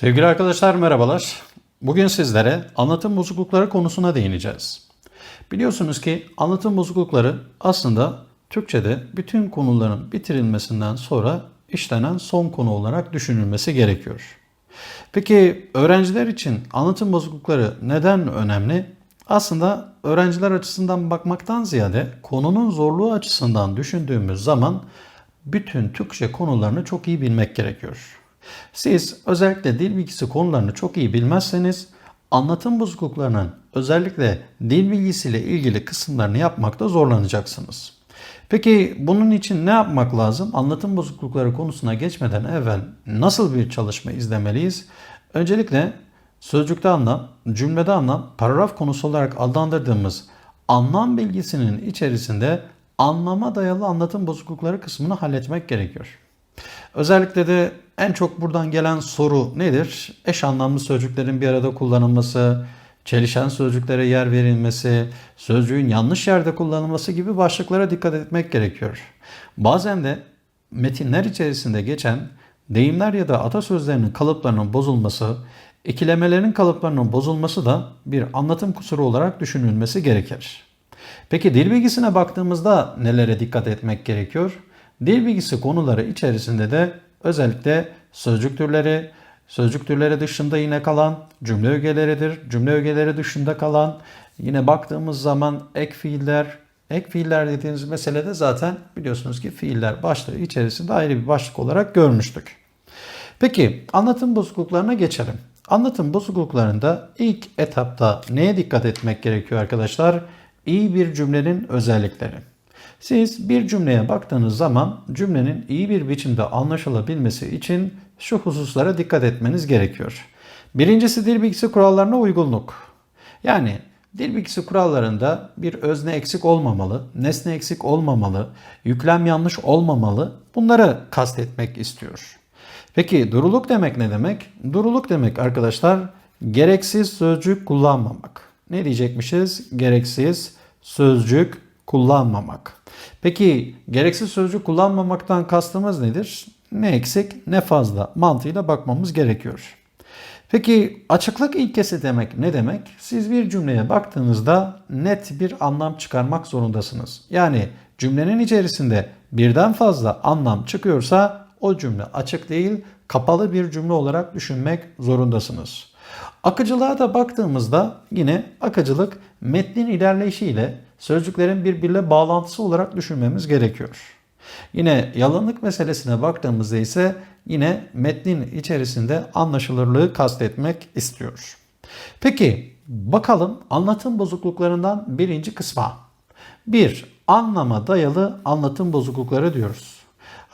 Sevgili arkadaşlar merhabalar. Bugün sizlere anlatım bozuklukları konusuna değineceğiz. Biliyorsunuz ki anlatım bozuklukları aslında Türkçe'de bütün konuların bitirilmesinden sonra işlenen son konu olarak düşünülmesi gerekiyor. Peki öğrenciler için anlatım bozuklukları neden önemli? Aslında öğrenciler açısından bakmaktan ziyade konunun zorluğu açısından düşündüğümüz zaman bütün Türkçe konularını çok iyi bilmek gerekiyor. Siz özellikle dil bilgisi konularını çok iyi bilmezseniz anlatım bozukluklarının özellikle dil bilgisiyle ilgili kısımlarını yapmakta zorlanacaksınız. Peki bunun için ne yapmak lazım? Anlatım bozuklukları konusuna geçmeden evvel nasıl bir çalışma izlemeliyiz? Öncelikle sözcükte anlam, cümlede anlam, paragraf konusu olarak adlandırdığımız anlam bilgisinin içerisinde anlama dayalı anlatım bozuklukları kısmını halletmek gerekiyor. Özellikle de en çok buradan gelen soru nedir? Eş anlamlı sözcüklerin bir arada kullanılması, çelişen sözcüklere yer verilmesi, sözcüğün yanlış yerde kullanılması gibi başlıklara dikkat etmek gerekiyor. Bazen de metinler içerisinde geçen deyimler ya da atasözlerinin kalıplarının bozulması, ikilemelerin kalıplarının bozulması da bir anlatım kusuru olarak düşünülmesi gerekir. Peki dil bilgisine baktığımızda nelere dikkat etmek gerekiyor? Dil bilgisi konuları içerisinde de özellikle sözcük türleri, sözcük türleri dışında yine kalan cümle ögeleridir. Cümle ögeleri dışında kalan yine baktığımız zaman ek fiiller, ek fiiller dediğimiz meselede zaten biliyorsunuz ki fiiller başlığı içerisinde ayrı bir başlık olarak görmüştük. Peki anlatım bozukluklarına geçelim. Anlatım bozukluklarında ilk etapta neye dikkat etmek gerekiyor arkadaşlar? İyi bir cümlenin özellikleri. Siz bir cümleye baktığınız zaman cümlenin iyi bir biçimde anlaşılabilmesi için şu hususlara dikkat etmeniz gerekiyor. Birincisi dil bilgisi kurallarına uygunluk. Yani dil bilgisi kurallarında bir özne eksik olmamalı, nesne eksik olmamalı, yüklem yanlış olmamalı. Bunları kastetmek istiyor. Peki duruluk demek ne demek? Duruluk demek arkadaşlar gereksiz sözcük kullanmamak. Ne diyecekmişiz? Gereksiz sözcük kullanmamak. Peki gereksiz sözcük kullanmamaktan kastımız nedir? Ne eksik ne fazla mantığıyla bakmamız gerekiyor. Peki açıklık ilkesi demek ne demek? Siz bir cümleye baktığınızda net bir anlam çıkarmak zorundasınız. Yani cümlenin içerisinde birden fazla anlam çıkıyorsa o cümle açık değil, kapalı bir cümle olarak düşünmek zorundasınız. Akıcılığa da baktığımızda yine akıcılık metnin ilerleyişiyle sözcüklerin birbiriyle bağlantısı olarak düşünmemiz gerekiyor. Yine yalanlık meselesine baktığımızda ise yine metnin içerisinde anlaşılırlığı kastetmek istiyor. Peki bakalım anlatım bozukluklarından birinci kısma. Bir, anlama dayalı anlatım bozuklukları diyoruz.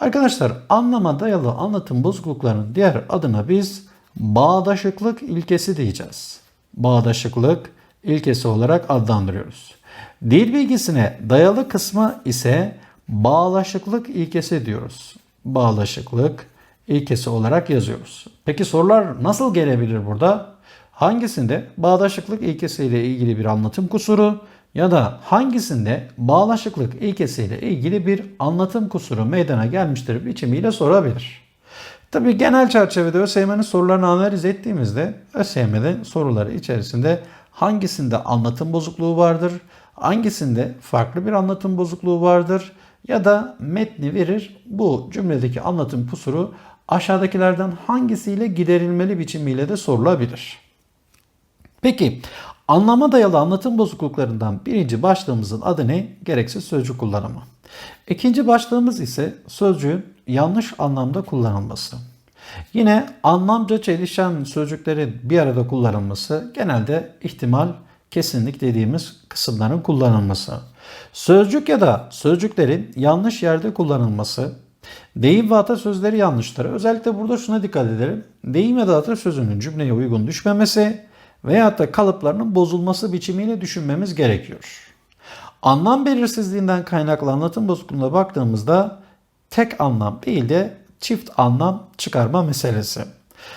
Arkadaşlar anlama dayalı anlatım bozukluklarının diğer adına biz bağdaşıklık ilkesi diyeceğiz. Bağdaşıklık ilkesi olarak adlandırıyoruz. Dil bilgisine dayalı kısmı ise bağlaşıklık ilkesi diyoruz. Bağlaşıklık ilkesi olarak yazıyoruz. Peki sorular nasıl gelebilir burada? Hangisinde bağdaşıklık ilkesiyle ilgili bir anlatım kusuru ya da hangisinde bağlaşıklık ilkesiyle ilgili bir anlatım kusuru meydana gelmiştir biçimiyle sorabilir. Tabi genel çerçevede ÖSYM'nin sorularını analiz ettiğimizde ÖSYM'de soruları içerisinde hangisinde anlatım bozukluğu vardır, hangisinde farklı bir anlatım bozukluğu vardır ya da metni verir bu cümledeki anlatım kusuru aşağıdakilerden hangisiyle giderilmeli biçimiyle de sorulabilir. Peki anlama dayalı anlatım bozukluklarından birinci başlığımızın adı ne? Gereksiz sözcük kullanımı. İkinci başlığımız ise sözcüğün yanlış anlamda kullanılması. Yine anlamca çelişen sözcüklerin bir arada kullanılması genelde ihtimal kesinlik dediğimiz kısımların kullanılması. Sözcük ya da sözcüklerin yanlış yerde kullanılması, deyim ve atasözleri yanlışları. Özellikle burada şuna dikkat edelim. Deyim ya da atasözünün cümleye uygun düşmemesi veyahut da kalıplarının bozulması biçimiyle düşünmemiz gerekiyor. Anlam belirsizliğinden kaynaklı anlatım bozukluğuna baktığımızda tek anlam değil de çift anlam çıkarma meselesi.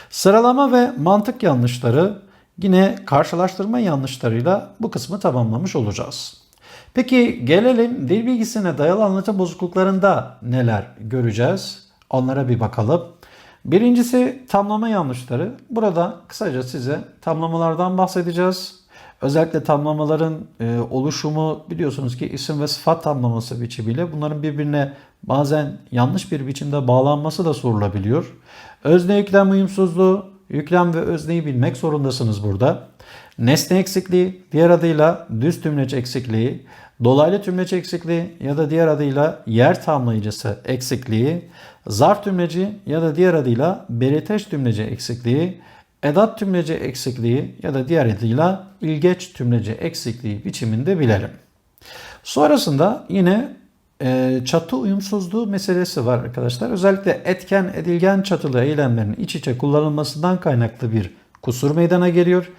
Sıralama ve mantık yanlışları yine karşılaştırma yanlışlarıyla bu kısmı tamamlamış olacağız. Peki gelelim dil bilgisine dayalı anlatım bozukluklarında neler göreceğiz? Onlara bir bakalım. Birincisi tamlama yanlışları. Burada kısaca size tamlamalardan bahsedeceğiz. Özellikle tamlamaların e, oluşumu biliyorsunuz ki isim ve sıfat tamlaması biçimiyle bunların birbirine bazen yanlış bir biçimde bağlanması da sorulabiliyor. Özne yüklem uyumsuzluğu, yüklem ve özneyi bilmek zorundasınız burada. Nesne eksikliği, diğer adıyla düz tümleç eksikliği, dolaylı tümleç eksikliği ya da diğer adıyla yer tamlayıcısı eksikliği, zarf tümleci ya da diğer adıyla belirteç tümleci eksikliği, edat tümleci eksikliği ya da diğer adıyla ilgeç tümleci eksikliği biçiminde bilelim. Sonrasında yine çatı uyumsuzluğu meselesi var arkadaşlar. Özellikle etken edilgen çatılı eylemlerin iç içe kullanılmasından kaynaklı bir kusur meydana geliyor.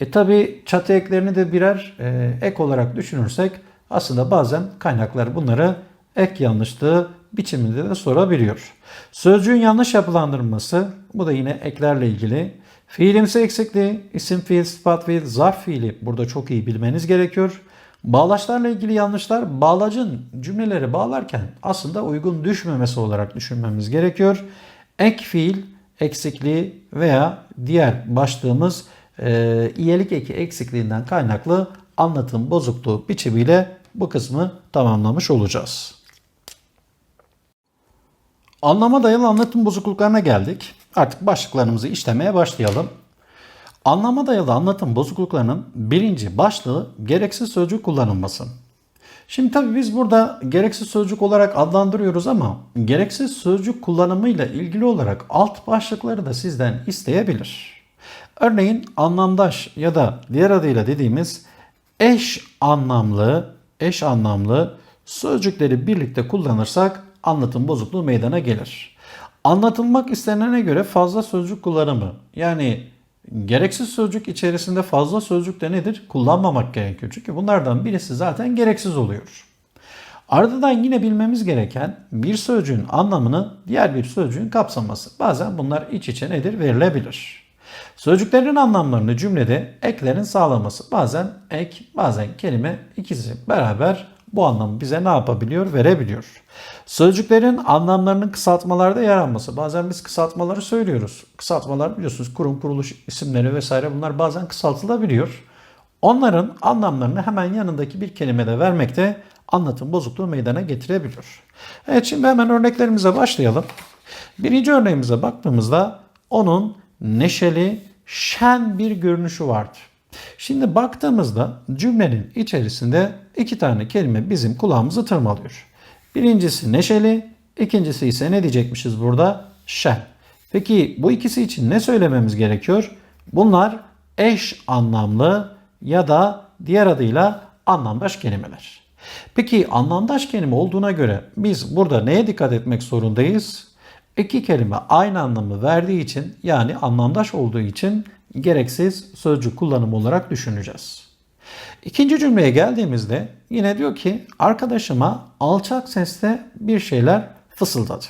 E tabi çatı eklerini de birer e, ek olarak düşünürsek aslında bazen kaynaklar bunları ek yanlışlığı biçiminde de sorabiliyor. Sözcüğün yanlış yapılandırılması bu da yine eklerle ilgili. Fiilimsi eksikliği, isim fiil, sıfat fiil, zarf fiili burada çok iyi bilmeniz gerekiyor. Bağlaçlarla ilgili yanlışlar bağlacın cümleleri bağlarken aslında uygun düşmemesi olarak düşünmemiz gerekiyor. Ek fiil eksikliği veya diğer başlığımız e, iyelik eki eksikliğinden kaynaklı anlatım bozukluğu biçimiyle bu kısmı tamamlamış olacağız. Anlama dayalı anlatım bozukluklarına geldik. Artık başlıklarımızı işlemeye başlayalım. Anlama dayalı anlatım bozukluklarının birinci başlığı gereksiz sözcük kullanılması. Şimdi tabii biz burada gereksiz sözcük olarak adlandırıyoruz ama gereksiz sözcük kullanımıyla ilgili olarak alt başlıkları da sizden isteyebilir. Örneğin anlamdaş ya da diğer adıyla dediğimiz eş anlamlı, eş anlamlı sözcükleri birlikte kullanırsak anlatım bozukluğu meydana gelir. Anlatılmak istenene göre fazla sözcük kullanımı yani gereksiz sözcük içerisinde fazla sözcük de nedir? Kullanmamak gerekiyor. Çünkü bunlardan birisi zaten gereksiz oluyor. Ardından yine bilmemiz gereken bir sözcüğün anlamını diğer bir sözcüğün kapsaması. Bazen bunlar iç içe nedir? Verilebilir. Sözcüklerin anlamlarını cümlede eklerin sağlaması. Bazen ek, bazen kelime ikisi beraber bu anlamı bize ne yapabiliyor? Verebiliyor. Sözcüklerin anlamlarının kısaltmalarda yer alması. Bazen biz kısaltmaları söylüyoruz. Kısaltmalar biliyorsunuz kurum kuruluş isimleri vesaire bunlar bazen kısaltılabiliyor. Onların anlamlarını hemen yanındaki bir kelimede vermekte anlatım bozukluğu meydana getirebiliyor. Evet şimdi hemen örneklerimize başlayalım. Birinci örneğimize baktığımızda onun neşeli, şen bir görünüşü vardır. Şimdi baktığımızda cümlenin içerisinde iki tane kelime bizim kulağımızı tırmalıyor. Birincisi neşeli, ikincisi ise ne diyecekmişiz burada? Şen. Peki bu ikisi için ne söylememiz gerekiyor? Bunlar eş anlamlı ya da diğer adıyla anlamdaş kelimeler. Peki anlamdaş kelime olduğuna göre biz burada neye dikkat etmek zorundayız? İki kelime aynı anlamı verdiği için yani anlamdaş olduğu için gereksiz sözcük kullanımı olarak düşüneceğiz. İkinci cümleye geldiğimizde yine diyor ki arkadaşıma alçak sesle bir şeyler fısıldadı.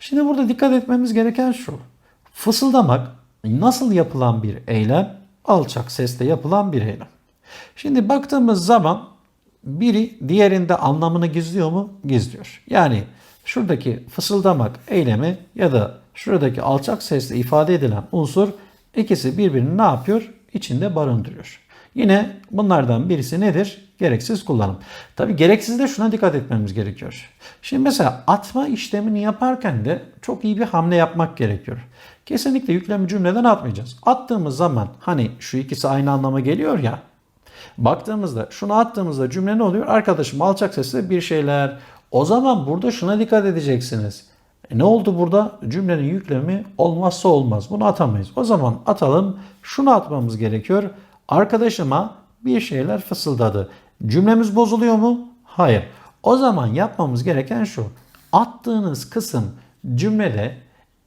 Şimdi burada dikkat etmemiz gereken şu. Fısıldamak nasıl yapılan bir eylem? Alçak sesle yapılan bir eylem. Şimdi baktığımız zaman biri diğerinde anlamını gizliyor mu? Gizliyor. Yani şuradaki fısıldamak eylemi ya da şuradaki alçak sesle ifade edilen unsur ikisi birbirini ne yapıyor? İçinde barındırıyor. Yine bunlardan birisi nedir? Gereksiz kullanım. Tabi gereksiz de şuna dikkat etmemiz gerekiyor. Şimdi mesela atma işlemini yaparken de çok iyi bir hamle yapmak gerekiyor. Kesinlikle yüklemi cümleden atmayacağız. Attığımız zaman hani şu ikisi aynı anlama geliyor ya. Baktığımızda şunu attığımızda cümle ne oluyor? Arkadaşım alçak sesle bir şeyler. O zaman burada şuna dikkat edeceksiniz. E ne oldu burada? Cümlenin yüklemi olmazsa olmaz. Bunu atamayız. O zaman atalım. Şunu atmamız gerekiyor. Arkadaşıma bir şeyler fısıldadı. Cümlemiz bozuluyor mu? Hayır. O zaman yapmamız gereken şu. Attığınız kısım cümlede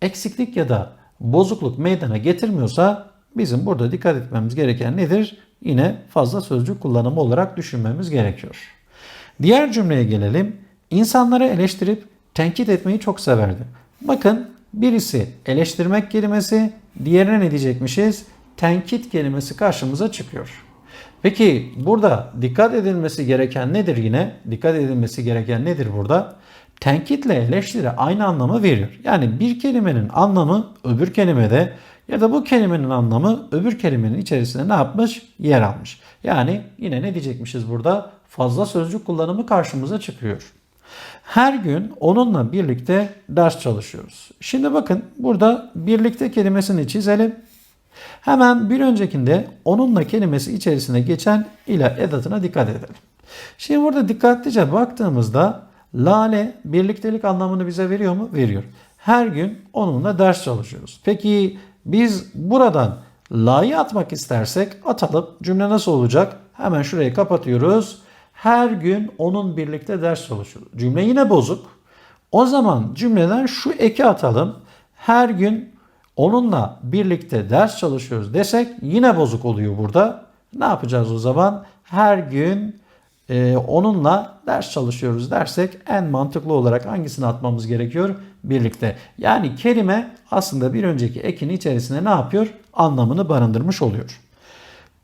eksiklik ya da bozukluk meydana getirmiyorsa bizim burada dikkat etmemiz gereken nedir? Yine fazla sözcük kullanımı olarak düşünmemiz gerekiyor. Diğer cümleye gelelim. İnsanları eleştirip tenkit etmeyi çok severdi. Bakın birisi eleştirmek kelimesi, diğerine ne diyecekmişiz? Tenkit kelimesi karşımıza çıkıyor. Peki burada dikkat edilmesi gereken nedir yine? Dikkat edilmesi gereken nedir burada? tenkitle eleştiri aynı anlamı veriyor. Yani bir kelimenin anlamı öbür kelimede ya da bu kelimenin anlamı öbür kelimenin içerisinde ne yapmış? Yer almış. Yani yine ne diyecekmişiz burada? Fazla sözcük kullanımı karşımıza çıkıyor. Her gün onunla birlikte ders çalışıyoruz. Şimdi bakın burada birlikte kelimesini çizelim. Hemen bir öncekinde onunla kelimesi içerisine geçen ile edatına dikkat edelim. Şimdi burada dikkatlice baktığımızda lale birliktelik anlamını bize veriyor mu? Veriyor. Her gün onunla ders çalışıyoruz. Peki biz buradan la'yı atmak istersek atalım. Cümle nasıl olacak? Hemen şurayı kapatıyoruz. Her gün onun birlikte ders çalışıyoruz. Cümle yine bozuk. O zaman cümleden şu eki atalım. Her gün onunla birlikte ders çalışıyoruz desek yine bozuk oluyor burada. Ne yapacağız o zaman? Her gün e, onunla ders çalışıyoruz dersek en mantıklı olarak hangisini atmamız gerekiyor? Birlikte. Yani kelime aslında bir önceki ekin içerisinde ne yapıyor? Anlamını barındırmış oluyor.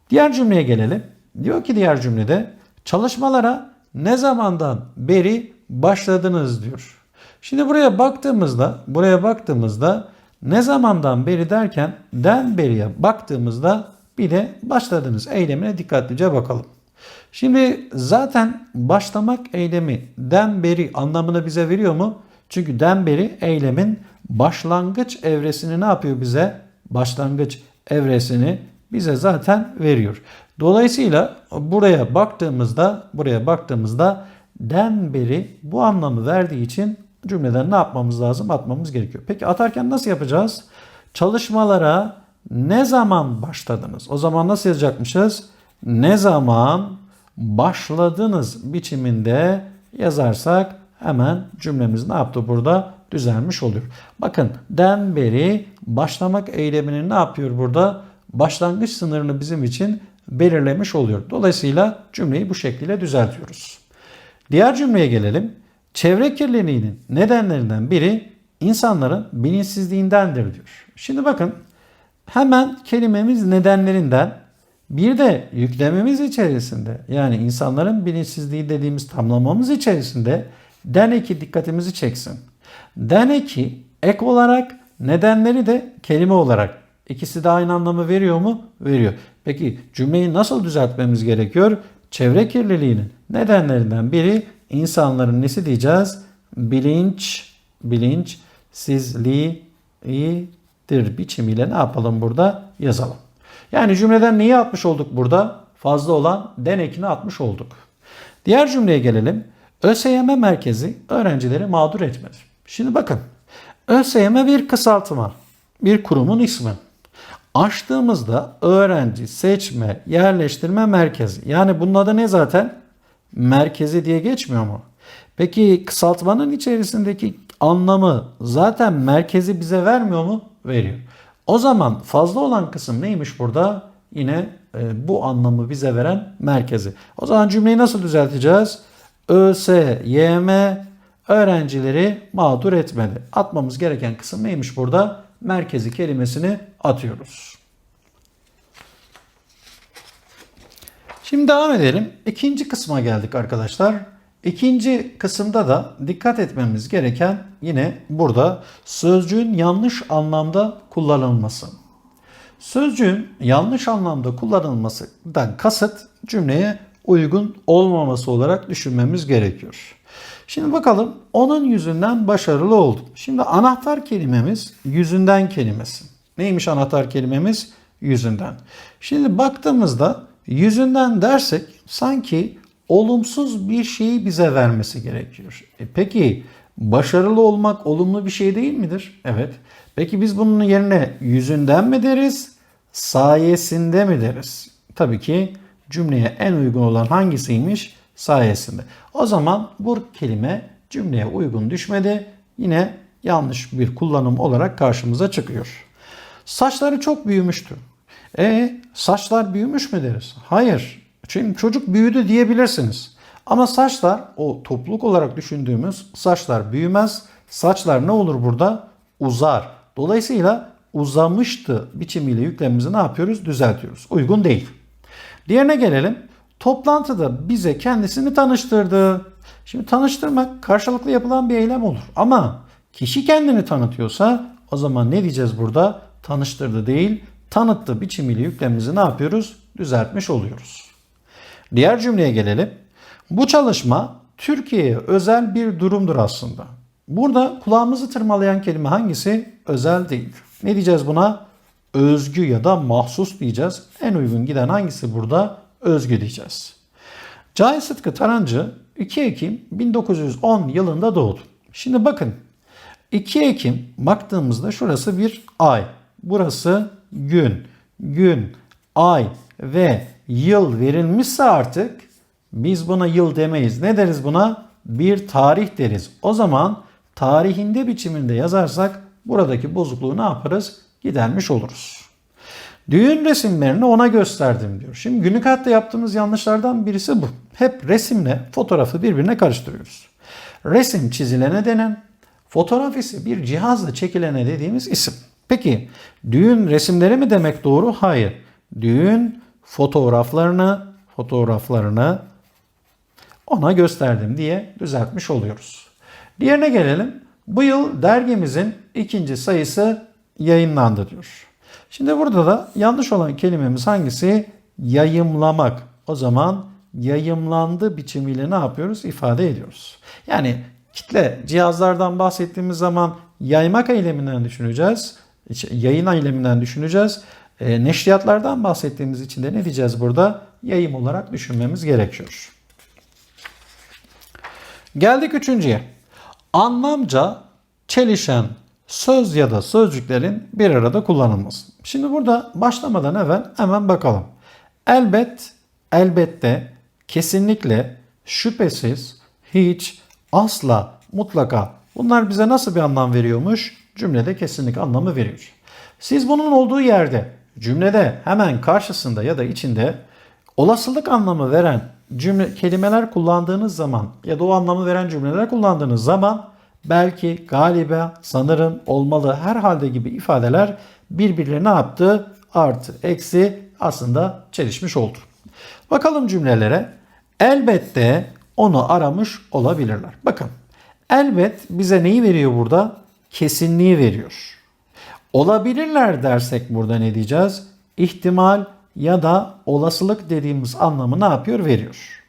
Diğer cümleye gelelim. Diyor ki diğer cümlede çalışmalara ne zamandan beri başladınız diyor. Şimdi buraya baktığımızda, buraya baktığımızda ne zamandan beri derken den beriye baktığımızda bir de başladınız eylemine dikkatlice bakalım. Şimdi zaten başlamak eylemi den beri anlamını bize veriyor mu? Çünkü den beri eylemin başlangıç evresini ne yapıyor bize? Başlangıç evresini bize zaten veriyor. Dolayısıyla buraya baktığımızda buraya baktığımızda den beri bu anlamı verdiği için cümleden ne yapmamız lazım? Atmamız gerekiyor. Peki atarken nasıl yapacağız? Çalışmalara ne zaman başladınız? O zaman nasıl yazacakmışız? Ne zaman başladınız biçiminde yazarsak hemen cümlemiz ne yaptı burada? Düzelmiş oluyor. Bakın den beri başlamak eylemini ne yapıyor burada? Başlangıç sınırını bizim için belirlemiş oluyor. Dolayısıyla cümleyi bu şekilde düzeltiyoruz. Diğer cümleye gelelim. Çevre kirliliğinin nedenlerinden biri insanların bilinçsizliğindendir diyor. Şimdi bakın hemen kelimemiz nedenlerinden bir de yüklememiz içerisinde yani insanların bilinçsizliği dediğimiz tamlamamız içerisinde den eki dikkatimizi çeksin. Den eki ek olarak nedenleri de kelime olarak ikisi de aynı anlamı veriyor mu? Veriyor. Peki cümleyi nasıl düzeltmemiz gerekiyor? Çevre kirliliğinin nedenlerinden biri insanların nesi diyeceğiz? Bilinç, bilinç, sizliğidir biçimiyle ne yapalım burada? Yazalım. Yani cümleden neyi atmış olduk burada? Fazla olan den ekini atmış olduk. Diğer cümleye gelelim. ÖSYM merkezi öğrencileri mağdur etmedi. Şimdi bakın. ÖSYM bir kısaltma. Bir kurumun ismi. Açtığımızda öğrenci seçme yerleştirme merkezi. Yani bunun adı ne zaten? Merkezi diye geçmiyor mu? Peki kısaltmanın içerisindeki anlamı zaten merkezi bize vermiyor mu? Veriyor. O zaman fazla olan kısım neymiş burada? Yine e, bu anlamı bize veren merkezi. O zaman cümleyi nasıl düzelteceğiz? ÖSYM öğrencileri mağdur etmedi. Atmamız gereken kısım neymiş burada? Merkezi kelimesini atıyoruz. Şimdi devam edelim. İkinci kısma geldik arkadaşlar. İkinci kısımda da dikkat etmemiz gereken yine burada sözcüğün yanlış anlamda kullanılması. Sözcüğün yanlış anlamda kullanılmasından kasıt cümleye uygun olmaması olarak düşünmemiz gerekiyor. Şimdi bakalım onun yüzünden başarılı oldu. Şimdi anahtar kelimemiz yüzünden kelimesi. Neymiş anahtar kelimemiz? Yüzünden. Şimdi baktığımızda yüzünden dersek sanki olumsuz bir şeyi bize vermesi gerekiyor. E peki başarılı olmak olumlu bir şey değil midir? Evet. Peki biz bunun yerine yüzünden mi deriz, sayesinde mi deriz? Tabii ki cümleye en uygun olan hangisiymiş? Sayesinde. O zaman bu kelime cümleye uygun düşmedi. Yine yanlış bir kullanım olarak karşımıza çıkıyor. Saçları çok büyümüştü. E saçlar büyümüş mü deriz? Hayır. Çünkü çocuk büyüdü diyebilirsiniz. Ama saçlar o topluluk olarak düşündüğümüz saçlar büyümez. Saçlar ne olur burada? Uzar. Dolayısıyla uzamıştı biçimiyle yüklemimizi ne yapıyoruz? Düzeltiyoruz. Uygun değil. Diğerine gelelim. Toplantıda bize kendisini tanıştırdı. Şimdi tanıştırmak karşılıklı yapılan bir eylem olur. Ama kişi kendini tanıtıyorsa o zaman ne diyeceğiz burada? Tanıştırdı değil, tanıttı biçimiyle yüklemimizi ne yapıyoruz? Düzeltmiş oluyoruz. Diğer cümleye gelelim. Bu çalışma Türkiye'ye özel bir durumdur aslında. Burada kulağımızı tırmalayan kelime hangisi? Özel değil. Ne diyeceğiz buna? Özgü ya da mahsus diyeceğiz. En uygun giden hangisi burada? Özgü diyeceğiz. Cahit Sıtkı Tarancı 2 Ekim 1910 yılında doğdu. Şimdi bakın 2 Ekim baktığımızda şurası bir ay. Burası gün, gün, ay ve yıl verilmişse artık biz buna yıl demeyiz. Ne deriz buna? Bir tarih deriz. O zaman tarihinde biçiminde yazarsak buradaki bozukluğu ne yaparız? Gidermiş oluruz. Düğün resimlerini ona gösterdim diyor. Şimdi günlük hayatta yaptığımız yanlışlardan birisi bu. Hep resimle fotoğrafı birbirine karıştırıyoruz. Resim çizilene denen, fotoğraf ise bir cihazla çekilene dediğimiz isim. Peki düğün resimleri mi demek doğru? Hayır. Düğün fotoğraflarını fotoğraflarını ona gösterdim diye düzeltmiş oluyoruz. Diğerine gelelim. Bu yıl dergimizin ikinci sayısı yayınlandı diyor. Şimdi burada da yanlış olan kelimemiz hangisi? Yayımlamak. O zaman yayımlandı biçimiyle ne yapıyoruz? İfade ediyoruz. Yani kitle cihazlardan bahsettiğimiz zaman yaymak eyleminden düşüneceğiz. Yayın eyleminden düşüneceğiz. E, neşriyatlardan bahsettiğimiz için de ne diyeceğiz burada? Yayım olarak düşünmemiz gerekiyor. Geldik üçüncüye. Anlamca çelişen söz ya da sözcüklerin bir arada kullanılması. Şimdi burada başlamadan evvel hemen bakalım. Elbet, elbette, kesinlikle, şüphesiz, hiç, asla, mutlaka bunlar bize nasıl bir anlam veriyormuş? Cümlede kesinlik anlamı veriyor. Siz bunun olduğu yerde cümlede hemen karşısında ya da içinde olasılık anlamı veren cümle kelimeler kullandığınız zaman ya da o anlamı veren cümleler kullandığınız zaman belki, galiba, sanırım, olmalı, herhalde gibi ifadeler birbirine ne yaptı? Artı, eksi aslında çelişmiş oldu. Bakalım cümlelere. Elbette onu aramış olabilirler. Bakın elbet bize neyi veriyor burada? Kesinliği veriyor. Olabilirler dersek burada ne diyeceğiz? İhtimal ya da olasılık dediğimiz anlamı ne yapıyor? Veriyor.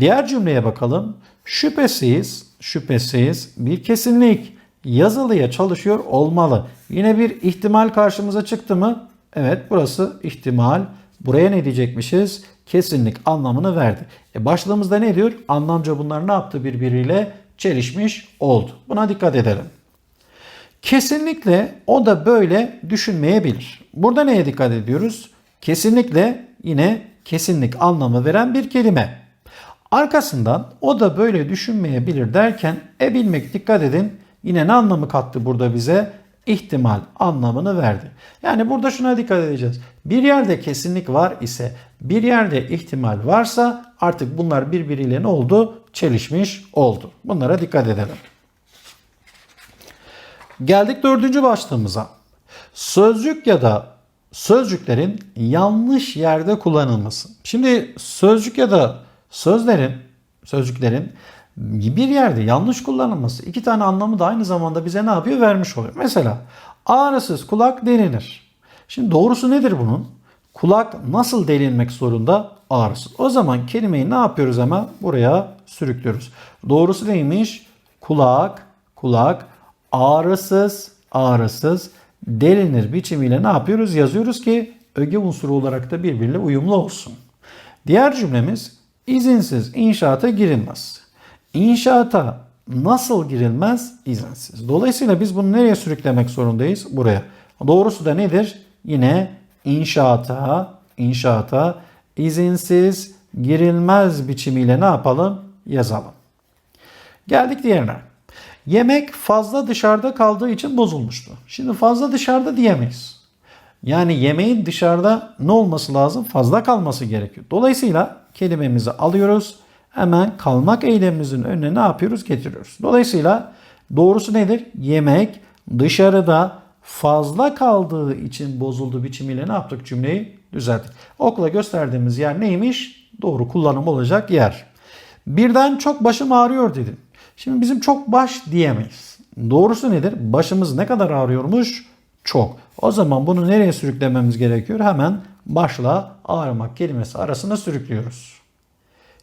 Diğer cümleye bakalım. Şüphesiz, şüphesiz bir kesinlik yazılıya çalışıyor olmalı. Yine bir ihtimal karşımıza çıktı mı? Evet burası ihtimal. Buraya ne diyecekmişiz? Kesinlik anlamını verdi. E başlığımızda ne diyor? Anlamca bunlar ne yaptı birbiriyle? Çelişmiş oldu. Buna dikkat edelim. Kesinlikle o da böyle düşünmeyebilir. Burada neye dikkat ediyoruz? Kesinlikle yine kesinlik anlamı veren bir kelime. Arkasından o da böyle düşünmeyebilir derken e bilmek dikkat edin yine ne anlamı kattı burada bize? İhtimal anlamını verdi. Yani burada şuna dikkat edeceğiz. Bir yerde kesinlik var ise bir yerde ihtimal varsa artık bunlar birbiriyle ne oldu? Çelişmiş oldu. Bunlara dikkat edelim. Geldik dördüncü başlığımıza. Sözcük ya da sözcüklerin yanlış yerde kullanılması. Şimdi sözcük ya da sözlerin, sözcüklerin bir yerde yanlış kullanılması iki tane anlamı da aynı zamanda bize ne yapıyor? Vermiş oluyor. Mesela ağrısız kulak delilir. Şimdi doğrusu nedir bunun? Kulak nasıl delinmek zorunda? Ağrısız. O zaman kelimeyi ne yapıyoruz hemen? Buraya sürüklüyoruz. Doğrusu neymiş? Kulak, kulak ağrısız, ağrısız delinir biçimiyle ne yapıyoruz? Yazıyoruz ki öge unsuru olarak da birbiriyle uyumlu olsun. Diğer cümlemiz izinsiz inşaata girilmez. İnşaata nasıl girilmez? İzinsiz. Dolayısıyla biz bunu nereye sürüklemek zorundayız? Buraya. Doğrusu da nedir? Yine inşaata, inşaata izinsiz girilmez biçimiyle ne yapalım? Yazalım. Geldik diğerine. Yemek fazla dışarıda kaldığı için bozulmuştu. Şimdi fazla dışarıda diyemeyiz. Yani yemeğin dışarıda ne olması lazım? Fazla kalması gerekiyor. Dolayısıyla kelimemizi alıyoruz. Hemen kalmak eylemimizin önüne ne yapıyoruz? Getiriyoruz. Dolayısıyla doğrusu nedir? Yemek dışarıda fazla kaldığı için bozuldu biçimiyle ne yaptık cümleyi? Düzelttik. Okula gösterdiğimiz yer neymiş? Doğru kullanım olacak yer. Birden çok başım ağrıyor dedim. Şimdi bizim çok baş diyemeyiz. Doğrusu nedir? Başımız ne kadar ağrıyormuş? Çok. O zaman bunu nereye sürüklememiz gerekiyor? Hemen başla ağrımak kelimesi arasına sürüklüyoruz.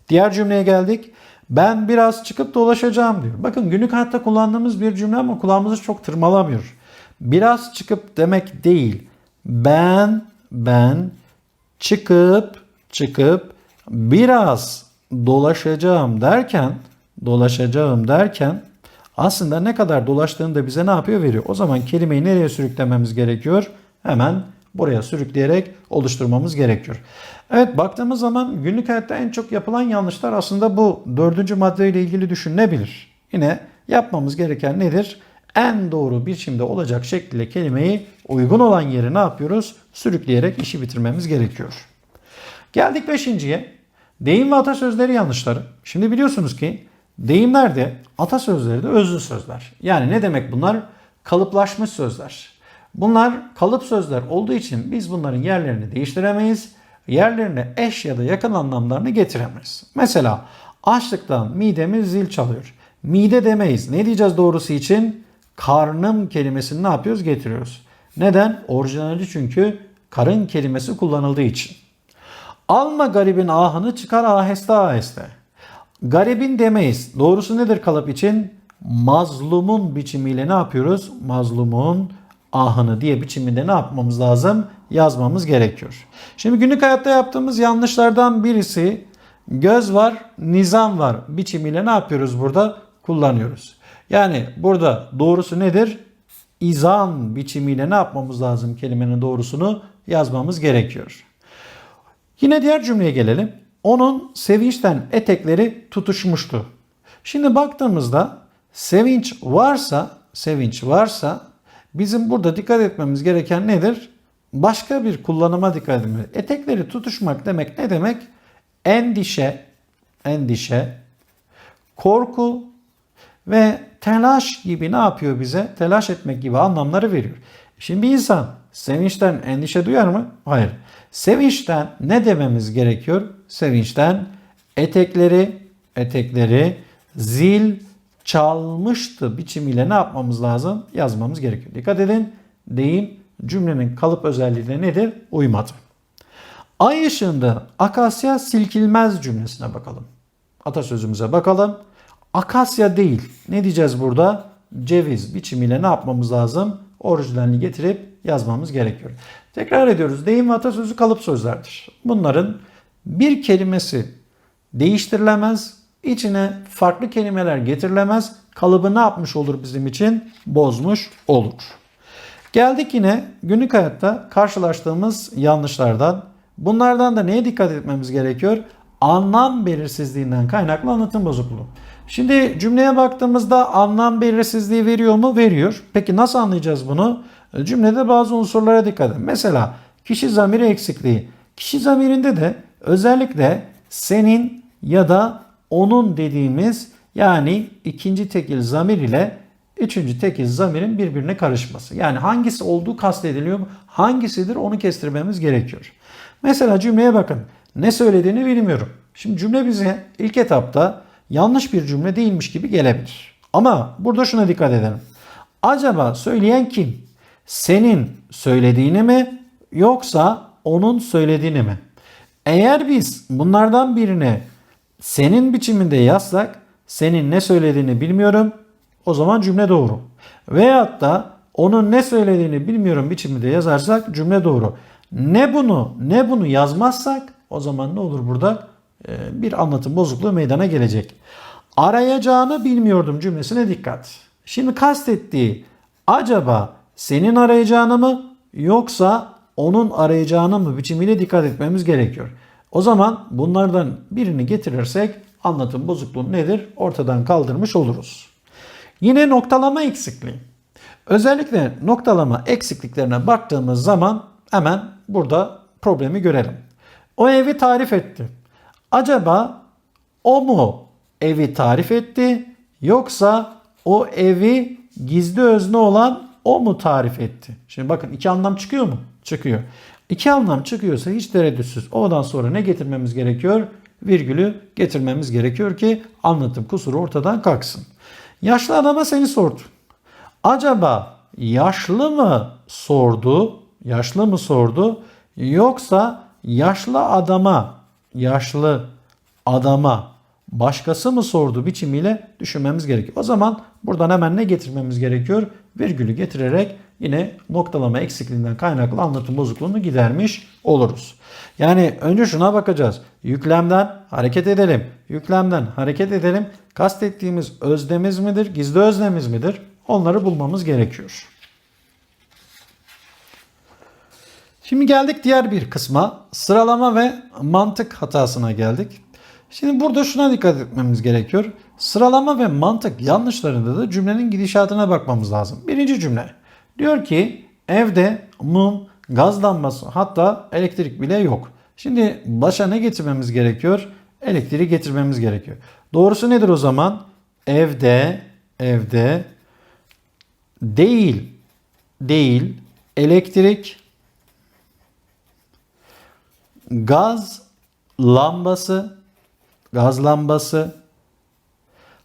Diğer cümleye geldik. Ben biraz çıkıp dolaşacağım diyor. Bakın günlük hayatta kullandığımız bir cümle ama kulağımızı çok tırmalamıyor. Biraz çıkıp demek değil. Ben ben çıkıp çıkıp biraz dolaşacağım derken dolaşacağım derken aslında ne kadar dolaştığını da bize ne yapıyor veriyor. O zaman kelimeyi nereye sürüklememiz gerekiyor? Hemen buraya sürükleyerek oluşturmamız gerekiyor. Evet baktığımız zaman günlük hayatta en çok yapılan yanlışlar aslında bu dördüncü maddeyle ilgili düşünülebilir. Yine yapmamız gereken nedir? En doğru biçimde olacak şekilde kelimeyi uygun olan yere ne yapıyoruz? Sürükleyerek işi bitirmemiz gerekiyor. Geldik beşinciye. Deyim ve atasözleri yanlışları. Şimdi biliyorsunuz ki deyimler de atasözleri de özlü sözler. Yani ne demek bunlar? Kalıplaşmış sözler. Bunlar kalıp sözler olduğu için biz bunların yerlerini değiştiremeyiz. Yerlerine eş ya da yakın anlamlarını getiremeyiz. Mesela açlıktan midemiz zil çalıyor. Mide demeyiz. Ne diyeceğiz doğrusu için? Karnım kelimesini ne yapıyoruz? Getiriyoruz. Neden? Orijinali çünkü karın kelimesi kullanıldığı için. Alma garibin ahını çıkar aheste aheste. Garibin demeyiz. Doğrusu nedir kalıp için? Mazlumun biçimiyle ne yapıyoruz? Mazlumun ahını diye biçiminde ne yapmamız lazım? Yazmamız gerekiyor. Şimdi günlük hayatta yaptığımız yanlışlardan birisi göz var, nizam var biçimiyle ne yapıyoruz burada? Kullanıyoruz. Yani burada doğrusu nedir? İzan biçimiyle ne yapmamız lazım? Kelimenin doğrusunu yazmamız gerekiyor. Yine diğer cümleye gelelim. Onun sevinçten etekleri tutuşmuştu. Şimdi baktığımızda sevinç varsa, sevinç varsa bizim burada dikkat etmemiz gereken nedir? Başka bir kullanıma dikkat etmemiz. Etekleri tutuşmak demek ne demek? Endişe, endişe, korku ve telaş gibi ne yapıyor bize? Telaş etmek gibi anlamları veriyor. Şimdi bir insan sevinçten endişe duyar mı? Hayır. Sevinçten ne dememiz gerekiyor? Sevinçten etekleri etekleri zil çalmıştı biçimiyle ne yapmamız lazım? Yazmamız gerekiyor. Dikkat edin. Deyim cümlenin kalıp özelliğine nedir? Uymadı. Ay ışığında akasya silkilmez cümlesine bakalım. Atasözümüze bakalım. Akasya değil. Ne diyeceğiz burada? Ceviz biçimiyle ne yapmamız lazım? Orijinalini getirip yazmamız gerekiyor. Tekrar ediyoruz. Deyim ve atasözü kalıp sözlerdir. Bunların bir kelimesi değiştirilemez, içine farklı kelimeler getirilemez. Kalıbı ne yapmış olur bizim için? Bozmuş olur. Geldik yine günlük hayatta karşılaştığımız yanlışlardan. Bunlardan da neye dikkat etmemiz gerekiyor? Anlam belirsizliğinden kaynaklı anlatım bozukluğu. Şimdi cümleye baktığımızda anlam belirsizliği veriyor mu? Veriyor. Peki nasıl anlayacağız bunu? Cümlede bazı unsurlara dikkat edin. Mesela kişi zamiri eksikliği. Kişi zamirinde de özellikle senin ya da onun dediğimiz yani ikinci tekil zamir ile üçüncü tekil zamirin birbirine karışması. Yani hangisi olduğu kastediliyor? Hangisidir onu kestirmemiz gerekiyor. Mesela cümleye bakın. Ne söylediğini bilmiyorum. Şimdi cümle bize ilk etapta yanlış bir cümle değilmiş gibi gelebilir. Ama burada şuna dikkat edelim. Acaba söyleyen kim? Senin söylediğini mi yoksa onun söylediğini mi? Eğer biz bunlardan birine senin biçiminde yazsak senin ne söylediğini bilmiyorum o zaman cümle doğru. Veyahut da onun ne söylediğini bilmiyorum biçiminde yazarsak cümle doğru. Ne bunu ne bunu yazmazsak o zaman ne olur burada? Ee, bir anlatım bozukluğu meydana gelecek. Arayacağını bilmiyordum cümlesine dikkat. Şimdi kastettiği acaba senin arayacağını mı yoksa onun arayacağını mı biçimiyle dikkat etmemiz gerekiyor. O zaman bunlardan birini getirirsek anlatım bozukluğu nedir? Ortadan kaldırmış oluruz. Yine noktalama eksikliği. Özellikle noktalama eksikliklerine baktığımız zaman hemen burada problemi görelim. O evi tarif etti. Acaba o mu evi tarif etti yoksa o evi gizli özne olan o mu tarif etti? Şimdi bakın iki anlam çıkıyor mu? Çıkıyor. İki anlam çıkıyorsa hiç tereddütsüz. Oradan sonra ne getirmemiz gerekiyor? virgülü getirmemiz gerekiyor ki anlatım kusuru ortadan kalksın. Yaşlı adama seni sordu. Acaba yaşlı mı sordu? Yaşlı mı sordu? Yoksa yaşlı adama, yaşlı adama başkası mı sordu biçimiyle düşünmemiz gerekiyor. O zaman buradan hemen ne getirmemiz gerekiyor? Virgülü getirerek yine noktalama eksikliğinden kaynaklı anlatım bozukluğunu gidermiş oluruz. Yani önce şuna bakacağız. Yüklemden hareket edelim. Yüklemden hareket edelim. Kastettiğimiz özdemiz midir, gizli özdemiz midir? Onları bulmamız gerekiyor. Şimdi geldik diğer bir kısma. Sıralama ve mantık hatasına geldik. Şimdi burada şuna dikkat etmemiz gerekiyor. Sıralama ve mantık yanlışlarında da cümlenin gidişatına bakmamız lazım. Birinci cümle. Diyor ki evde mum, gaz lambası hatta elektrik bile yok. Şimdi başa ne getirmemiz gerekiyor? Elektriği getirmemiz gerekiyor. Doğrusu nedir o zaman? Evde, evde değil, değil, elektrik, gaz lambası, gaz lambası,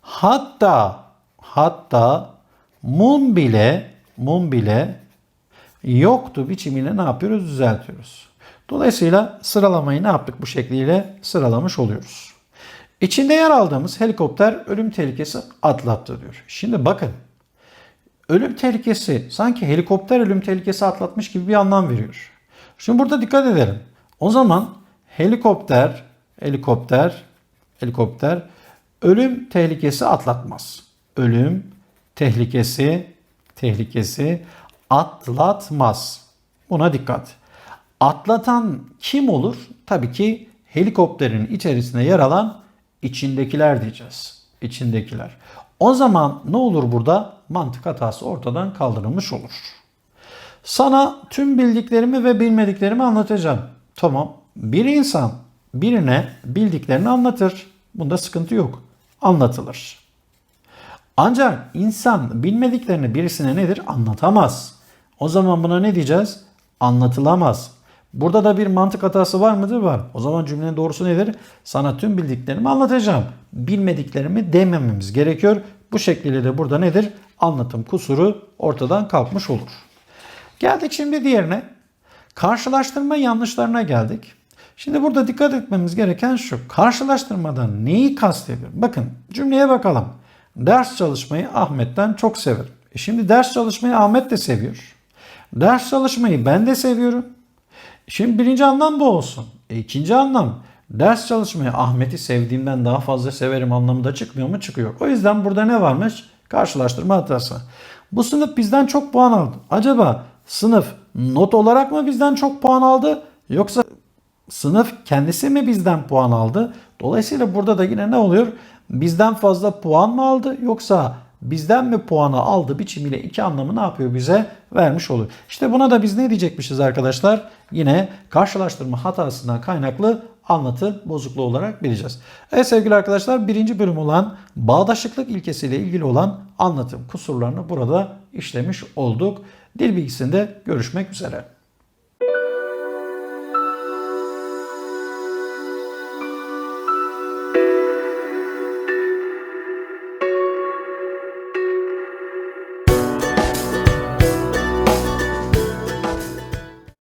hatta hatta mum bile mum bile yoktu biçimiyle ne yapıyoruz? Düzeltiyoruz. Dolayısıyla sıralamayı ne yaptık bu şekliyle sıralamış oluyoruz. İçinde yer aldığımız helikopter ölüm tehlikesi atlattı diyor. Şimdi bakın ölüm tehlikesi sanki helikopter ölüm tehlikesi atlatmış gibi bir anlam veriyor. Şimdi burada dikkat edelim. O zaman helikopter, helikopter, helikopter ölüm tehlikesi atlatmaz. Ölüm tehlikesi, tehlikesi atlatmaz. Buna dikkat. Atlatan kim olur? Tabii ki helikopterin içerisinde yer alan içindekiler diyeceğiz. İçindekiler. O zaman ne olur burada? Mantık hatası ortadan kaldırılmış olur. Sana tüm bildiklerimi ve bilmediklerimi anlatacağım. Tamam. Bir insan birine bildiklerini anlatır. Bunda sıkıntı yok. Anlatılır. Ancak insan bilmediklerini birisine nedir? Anlatamaz. O zaman buna ne diyeceğiz? Anlatılamaz. Burada da bir mantık hatası var mıdır? Var. O zaman cümlenin doğrusu nedir? Sana tüm bildiklerimi anlatacağım. Bilmediklerimi demememiz gerekiyor. Bu şekliyle de burada nedir? Anlatım kusuru ortadan kalkmış olur. Geldik şimdi diğerine. Karşılaştırma yanlışlarına geldik. Şimdi burada dikkat etmemiz gereken şu. Karşılaştırmadan neyi kastediyor? Bakın cümleye bakalım. Ders çalışmayı Ahmet'ten çok severim. E şimdi ders çalışmayı Ahmet de seviyor. Ders çalışmayı ben de seviyorum. Şimdi birinci anlam bu olsun. E ikinci anlam ders çalışmayı Ahmet'i sevdiğimden daha fazla severim anlamında çıkmıyor mu? Çıkıyor. O yüzden burada ne varmış? Karşılaştırma hatası. Bu sınıf bizden çok puan aldı. Acaba sınıf not olarak mı bizden çok puan aldı? Yoksa sınıf kendisi mi bizden puan aldı? Dolayısıyla burada da yine ne oluyor? Bizden fazla puan mı aldı yoksa bizden mi puanı aldı biçimiyle iki anlamı ne yapıyor bize vermiş oluyor. İşte buna da biz ne diyecekmişiz arkadaşlar? Yine karşılaştırma hatasından kaynaklı anlatı bozukluğu olarak bileceğiz. Evet sevgili arkadaşlar birinci bölüm olan bağdaşıklık ilkesiyle ilgili olan anlatım kusurlarını burada işlemiş olduk. Dil bilgisinde görüşmek üzere.